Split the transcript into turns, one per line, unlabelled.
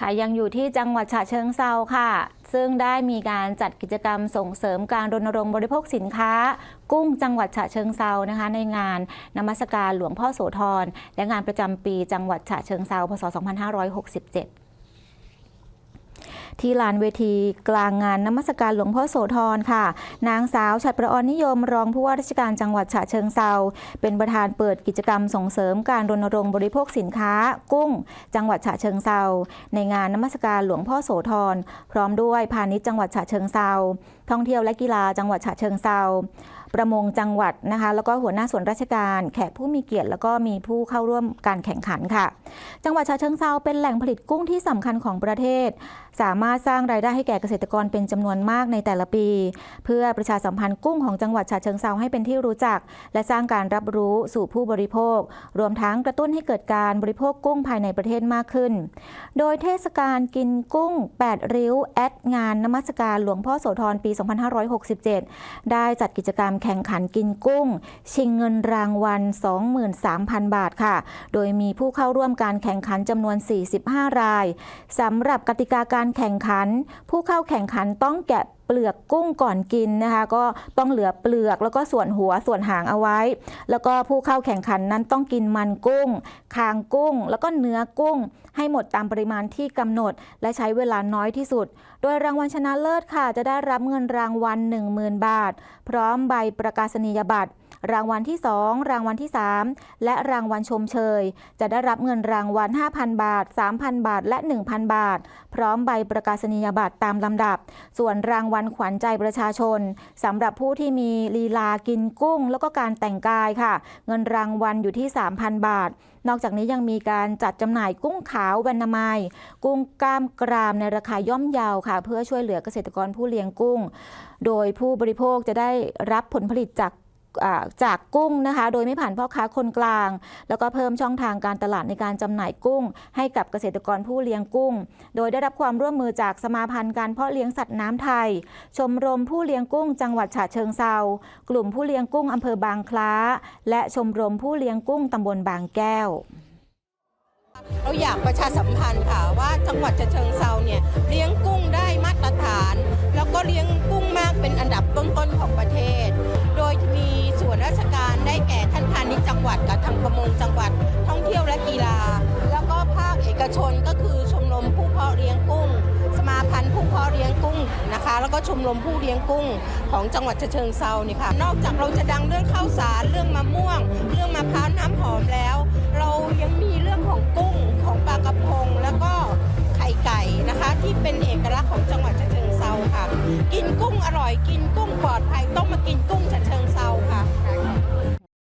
ค่ะยังอยู่ที่จังหวัดฉะเชิงเซาค่ะ ซึ่งได้มีการจัดกิจกรรมส่งเสริมการรณรงค์บริโภคสินค้า กุ้งจังหวัดฉะเชิงเซานะคะ ในงานนมัสการหลวงพ่อโสธรและงานประจำปีจังหวัดฉะเชิงเซาพศ 2567 ที่ลานเวทีกลางงานนมัสการหลวงพ่อโสธรค่ะ นางสาวฉัตรประออนนิยมรองผู้ว่าราชการจังหวัดฉะเชิงเซาเป็นประธานเปิดกิจกรรมส่งเสริมการรณรงค์บริโภคสินค้า กุ้ง จังหวัดฉะเชิงเซาในงานนมัสการหลวงพ่อโสธรพร้อมด้วยพาณิชย์จังหวัดฉะเชิงเซาท่องเที่ยวและกีฬาจังหวัดฉะเชิงเซา ประมงจังหวัดนะคะ แล้วก็หัวหน้าส่วนราชการแขกผู้มีเกียรติ แล้วก็มีผู้เข้าร่วมการแข่งขันค่ะ จังหวัดฉะเชิงเซาเป็นแหล่งผลิตกุ้งที่สำคัญของประเทศ สามารถสร้างรายได้ให้แก่เกษตรกรเป็นจำนวนมากในแต่ละปี เพื่อประชาสัมพันธ์กุ้งของจังหวัดฉะเชิงเซาให้เป็นที่รู้จัก และสร้างการรับรู้สู่ผู้บริโภค รวมทั้งกระตุ้นให้เกิดการบริโภคกุ้งภายในประเทศมากขึ้น โดยเทศกาลกินกุ้ง 8 ริ้วแอดงานนมัสการหลวงพ่อโสธรปี 2567 ได้จัดกิจกรรมแข่งขันกินกุ้ง ชิงเงินรางวัล 23,000 บาทค่ะ โดยมีผู้เข้าร่วมการแข่งขันจำนวน 45 รายสำหรับกติกาการแข่งขัน ผู้เข้าแข่งขันต้องแกะ เปลือกกุ้งก่อนกินนะคะ ก็ต้องเหลือเปลือกแล้วก็ส่วนหัวส่วนหางเอาไว้ แล้วก็ผู้เข้าแข่งขันนั้นต้องกินมันกุ้ง คางกุ้ง แล้วก็เนื้อกุ้ง ให้หมดตามปริมาณที่กำหนด และใช้เวลาน้อยที่สุด โดยรางวัลชนะเลิศค่ะ จะได้รับเงินรางวัล 10,000 บาท พร้อมใบประกาศนียบัตรรางวัลที่ 2 รางวัลที่ 3 และรางวัลชมเชย จะได้รับเงินรางวัล 5,000 บาท 3,000 บาท และ 1,000 บาท พร้อมใบประกาศนียบัตรตามลำดับ ส่วนรางวัลขวัญใจประชาชนสำหรับผู้ที่มีลีลากินกุ้ง แล้วก็การแต่งกายค่ะ เงินรางวัลอยู่ที่ 3,000 บาท นอกจากนี้ยังมีการจัดจำหน่ายกุ้งขาวบันนามายกุ้งกล้ามกรามในราคาย่อมเยาวค่ะ เพื่อช่วยเหลือเกษตรกรผู้เลี้ยงกุ้ง โดยผู้บริโภคจะได้รับผลผลิตจาก จากกุ้งนะคะ โดยไม่ผ่านพ่อค้าคนกลาง แล้วก็เพิ่มช่องทางการตลาดในการจำหน่ายกุ้ง ให้กับเกษตรกรผู้เลี้ยงกุ้ง โดยได้รับความร่วมมือจากสมาพันธ์การเพาะเลี้ยงสัตว์น้ำไทย ชมรมผู้เลี้ยงกุ้ง จังหวัดฉะเชิงเซากลุ่มผู้เลี้ยงกุ้งอำเภอบางคล้า และชมรมผู้เลี้ยงกุ้งตำบลบางแก้ว
เราอยากประชาสัมพันธ์ค่ะว่าจังหวัดฉะเชิงเซาเนี่ยเลี้ยงกุ้งได้มาตรฐาน แล้วก็เลี้ยงกุ้งมากเป็นอันดับต้นๆ งหวัดกับทางประมงจังหวัดท่องเที่ยวและกีฬา แล้วก็ภาคเอกชนก็คือชมรมผู้เพาะเลี้ยงกุ้ง สมาพันธ์ผู้เพาะเลี้ยงกุ้งนะคะ แล้วก็ชมรมผู้เลี้ยงกุ้ง ของจังหวัดเชิงเซานี่ค่ะนอกจากเราจะดังเรื่องข้าวสารเรื่องมะม่วง เรื่องมะพร้าวน้ำหอมแล้ว เรายังมีเรื่องของกุ้งของปลากระพงแล้วก็ไข่ไก่นะคะ ที่เป็นเอกลักษณ์ของจังหวัดเชิงเซาค่ะ กินกุ้งอร่อยกินกุ้งปลอดภัยต้องมากินกุ้งเชิงเซา